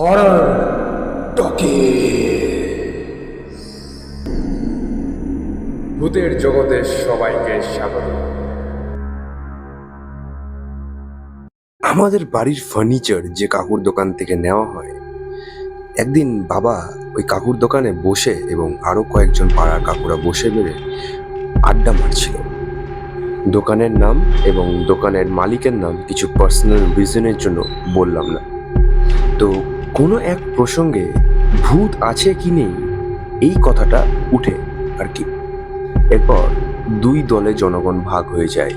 Horror talkie ভূতের জগতে সবাইকে স্বাগত। আমাদের বাড়ির ফার্নিচার যে কাকুর দোকান থেকে নেওয়া হয়, একদিন বাবা ওই কাকুর দোকানে বসে এবং আরও কয়েকজন পাড়ার কাকুরা বসে বেড়ে আড্ডা মারছিল। দোকানের নাম এবং দোকানের মালিকের নাম কিছু পার্সোনাল রিজনের জন্য বললাম না। তো কোনো এক প্রসঙ্গে ভূত আছে কি নেই, এই কথাটা উঠে আর কি। এরপর দুই দলে জনগণ ভাগ হয়ে যায়।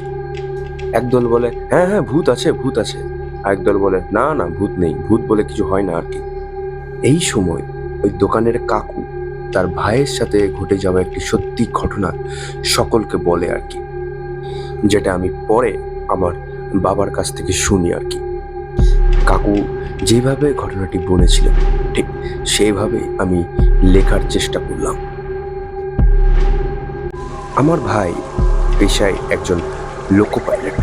একদল বলে হ্যাঁ হ্যাঁ ভূত আছে ভূত আছে। আরেক দল বলে, না না, ভূত নেই, ভূত বলে কিছু হয় না আর কি। এই সময় ওই দোকানের কাকু তার ভাইয়ের সাথে ঘটে যাওয়া একটি সত্যি ঘটনা সকলকে বলে আর কি, যেটা আমি পরে আমার বাবার কাছ থেকে শুনি আর কি। কাকু যেভাবে ঘটনাটি বলেছিলেন, ঠিক সেইভাবে আমি লেখার চেষ্টা করলাম। আমার ভাই পেশায় একজন লোকো পাইলট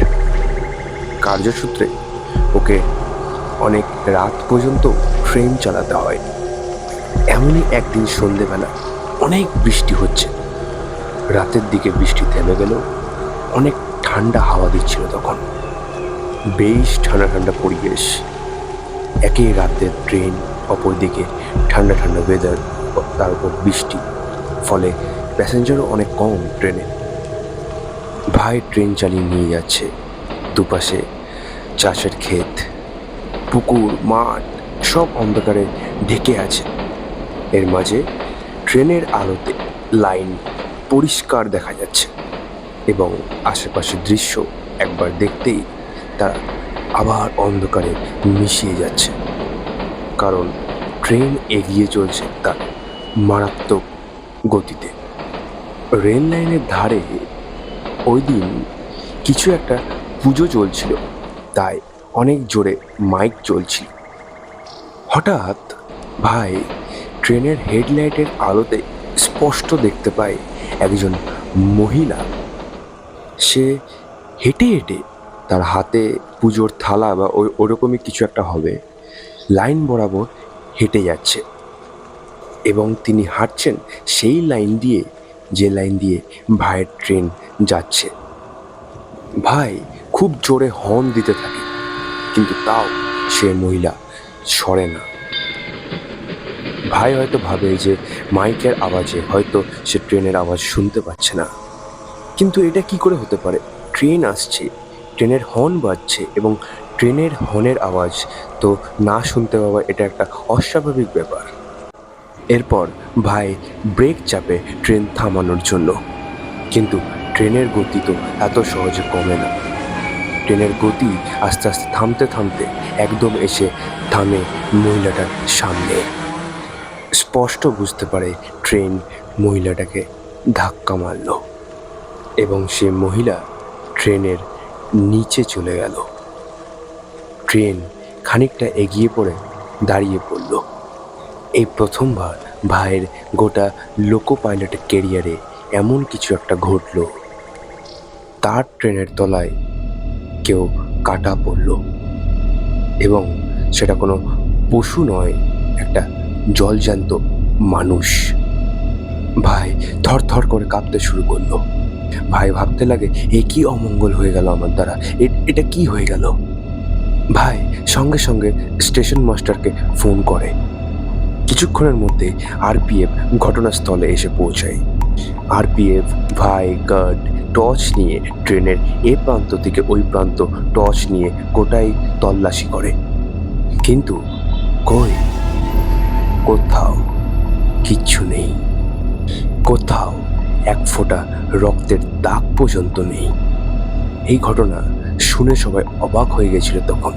কার্যসূত্রে ওকে অনেক রাত পর্যন্ত ট্রেন চালাতে হয়। এমনই একদিন সন্ধেবেলা অনেক বৃষ্টি হচ্ছে। রাতের দিকে বৃষ্টি থেমে গেল অনেক ঠান্ডা হাওয়া দিচ্ছিল তখন। বেশ ঠান্ডা ঠান্ডা পরিবেশ। একই রাতের ট্রেন অপরদিকে ঠান্ডা ঠান্ডা ওয়েদার তার উপর বৃষ্টি, ফলে প্যাসেঞ্জারও অনেক কম ট্রেনে। ভাই ট্রেন চালিয়ে নিয়ে যাচ্ছে। দুপাশে চাষের ক্ষেত, পুকুর, মাঠ, সব অন্ধকারে ঢেকে আছে। এর মাঝে ট্রেনের আলোতে লাইন পরিষ্কার দেখা যাচ্ছে এবং আশেপাশের দৃশ্য একবার দেখতেই তারা আবার অন্ধকারে মিশিয়ে যাচ্ছে। কারণ ট্রেন এগিয়ে চলছে তার মারাত্মক গতিতে। রেল লাইনের ধারে ওই দিন কিছু একটা পুজো চলছিল, তাই অনেক জোরে মাইক চলছিল। হঠাৎ ভাই ট্রেনের হেডলাইটের আলোতে স্পষ্ট দেখতে পায় একজন মহিলা। সে হেঁটে হেঁটে তার হাতে পুজোর থালা বা ওই, ওরকমই কিছু একটা হবে। লাইন বরাবর হেঁটে যাচ্ছে। এবং তিনি হাঁটছেন সেই লাইন দিয়ে, যে লাইন দিয়ে ভাইয়ের ট্রেন যাচ্ছে। ভাই খুব জোরে হর্ন দিতে থাকে, কিন্তু তাও সে মহিলা সরে না। ভাই হয়তো ভাবে যে মাইকের আওয়াজে হয়তো সে ট্রেনের আওয়াজ শুনতে পাচ্ছে না। কিন্তু এটা কি করে হতে পারে? ট্রেন আসছে। ট্রেনের হর্ন বাজছে এবং ট্রেনের হর্নের আওয়াজ, তো না শুনতে পাওয়া এটা একটা অস্বাভাবিক ব্যাপার। এরপর ভাই ব্রেক চাপে ট্রেন থামানোর জন্য। কিন্তু ট্রেনের গতি তো এত সহজে কমে না। ট্রেনের গতি আস্তে আস্তে থামতে থামতে একদম এসে থামে মহিলাটার সামনে। স্পষ্ট বুঝতে পারে ট্রেন মহিলাটাকে ধাক্কা মারল। এবং সে মহিলা ট্রেনের নিচে চলে গেল। ট্রেন খানিকটা এগিয়ে পড়ে দাঁড়িয়ে পড়ল। এই প্রথমবার ভাইয়ের গোটা লোকো পাইলটের কেরিয়ারে এমন কিছু একটা ঘটল। তার ট্রেনের তলায় কেউ কাটা পড়ল এবং সেটা কোনো পশু নয়, একটা জলজান্ত মানুষ। ভাই থর থর করে কাঁপতে শুরু করল। ভাই ভাবতে লাগে, এ কি অমঙ্গল হয়ে গেল আমার দ্বারা? এটা কি হয়ে গেল? ভাই সঙ্গে সঙ্গে স্টেশন মাস্টারকে ফোন করে। কিছুক্ষণের মধ্যে আরপিএফ ঘটনাস্থলে এসে পৌঁছায়। আরপিএফ, ভাই, গার্ড, টর্চ নিয়ে ট্রেনের এ প্রান্ত থেকে ওই প্রান্ত টর্চ নিয়ে গোটাই তল্লাশি করে। কিন্তু কই? কোথাও কিচ্ছু নেই। কোথাও এক ফোঁটা রক্তের দাগ পর্যন্ত নেই। এই ঘটনা শুনে সবাই অবাক হয়ে গেছিল তখন।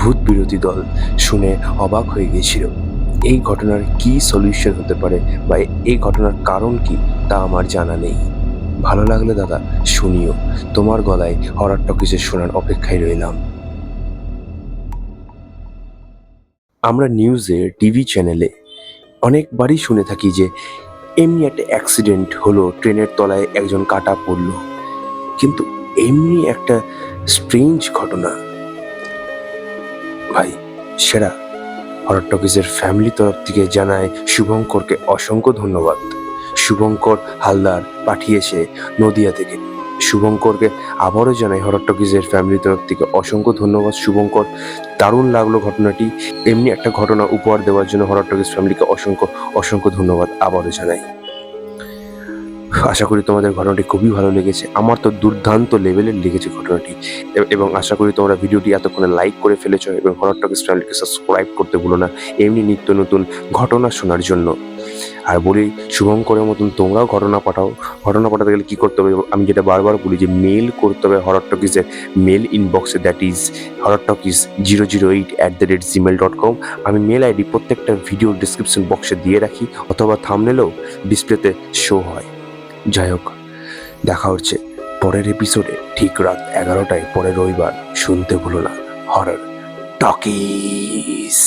ভূত বিরোধী দল শুনে অবাক হয়ে গেছিল, এই ঘটনার কি সলিউশন হতে পারে বা এই ঘটনার কারণ কি তা আমার জানা নেই। ভালো লাগলে দাদা, শুনিও। তোমার গলায় হরার টকিসে শোনার অপেক্ষায় রইলাম। আমরা নিউজে টিভি চ্যানেলে অনেকবারই শুনে থাকি যে এমনি একটা অ্যাক্সিডেন্ট হলো, ট্রেনের তলায় একজন কাটা পড়ল। কিন্তু এমনি একটা স্ট্রেঞ্জ ঘটনা। ভাই, সেরা হরর টকিজের ফ্যামিলি তরফ থেকে জানায় শুভঙ্করকে অসংখ্য ধন্যবাদ। শুভঙ্কর হালদার পাঠিয়েছে নদিয়া থেকে। শুভঙ্করকে আবারও জানাই হরর টকিজের ফ্যামিলি তরফ থেকে অসংখ্য ধন্যবাদ। শুভঙ্কর, দারুণ লাগল ঘটনাটি। এমনি একটা ঘটনা উপহার দেওয়ার জন্য হরর টকিজ ফ্যামিলিকে অসংখ্য অসংখ্য ধন্যবাদ। আবারও জানাই। আশা করি তোমাদের ঘটনাটি খুবই ভালো লেগেছে। আমার তো দুর্দান্ত লেভেলের লেগেছে ঘটনাটি। এবং আশা করি তোমরা ভিডিওটি এতক্ষণে লাইক করে ফেলেছ এবং হরর টকিজ ফ্যামিলিকে সাবস্ক্রাইব করতে ভুলো না। এমনি নিত্য নতুন ঘটনা শোনার জন্য। আর বলি, শুভঙ্করের মতন তোমরাও ঘটনা পাঠাও। ঘটনা পাঠাতে গেলে কী করতে হবে? আমি যেটা বারবার বলি যে মেল করতে হবে হরর টকিজের মেল ইনবক্সে that is horror talkies zero zero eight at the rate Gmail dot com আমি মেল আইডি প্রত্যেকটা ভিডিও ডিসক্রিপশন বক্সে দিয়ে রাখি, অথবা থামনেলেও ডিসপ্লেতে শো হয়। যাই হোক, দেখা হচ্ছে পরের এপিসোডে ঠিক রাত এগারোটায় পরের রবিবার, শুনতে ভুলো না হরর টকিস।